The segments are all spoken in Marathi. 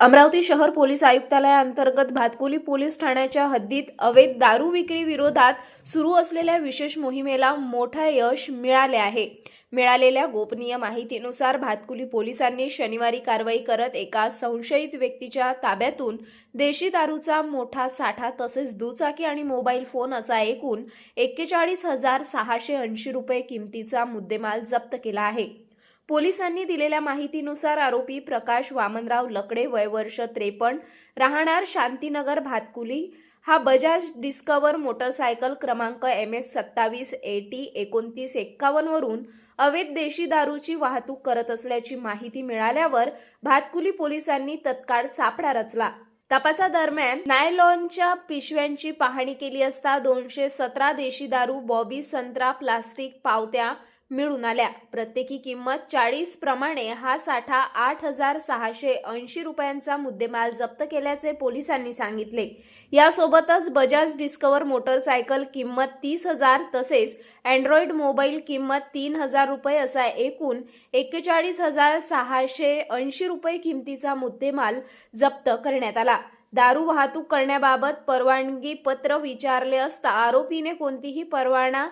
अमरावती शहर पोलीस आयुक्तालयाअंतर्गत भातकुली पोलीस ठाण्याच्या हद्दीत अवैध दारू विक्री विरोधात सुरू असलेल्या विशेष मोहिमेला मोठं यश मिळाले आहे. मिळालेल्या गोपनीय माहितीनुसार भातकुली पोलिसांनी शनिवारी कारवाई करत एका संशयित व्यक्तीच्या ताब्यातून देशी दारूचा मोठा साठा तसेच दुचाकी आणि मोबाईल फोन असा एकूण एक्केचाळीस हजार सहाशे ऐंशी रुपये किमतीचा मुद्देमाल जप्त केला आहे. पोलिसांनी दिलेल्या माहितीनुसार आरोपी प्रकाश वामनराव लकडे वय वर्ष त्रेपन्न राहणार शांतीनगर भातकुली. हा बजाज डिस्कवर मोटरसायकल क्रमांक एम एस सत्तावीस एटी एकोणतीस एक्कावन्नवरून अवैध देशी दारूची वाहतूक करत असल्याची माहिती मिळाल्यावर भातकुली पोलिसांनी तत्काळ सापळा रचला. तपासादरम्यान नायलॉनच्या पिशव्यांची पाहणी केली असता दोनशे सतरा देशी दारू बॉबी संत्रा प्लास्टिक पावत्या मिळून आल्या. प्रत्येकी किंमत चाळीस प्रमाणे हा साठा आठ हजार सहाशे ऐंशी रुपयांचा मुद्देमाल जप्त केल्याचे पोलिसांनी सांगितले. यासोबतच बजाज डिस्कवर मोटरसायकल किंमत तीस हजार तसेच अँड्रॉइड मोबाईल किंमत तीन हजार रुपये असा एकूण एक्केचाळीस हजार सहाशे ऐंशी रुपये किमतीचा मुद्देमाल जप्त करण्यात आला. दारू वाहतूक करण्याबाबत परवानगी पत्र विचारले असता आरोपीने कोणतीही परवाना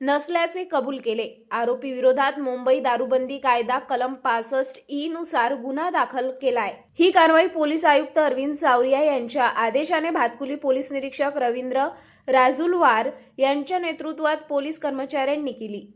नसल्याचे कबूल केले. आरोपी विरोधात मुंबई दारूबंदी कायदा कलम पासष्ट ई नुसार गुन्हा दाखल केलाय. ही कारवाई पोलीस आयुक्त अरविंद सावरिया यांच्या आदेशाने भातकुली पोलीस निरीक्षक रवींद्र राजुलवार यांच्या नेतृत्वात पोलीस कर्मचाऱ्यांनी केली.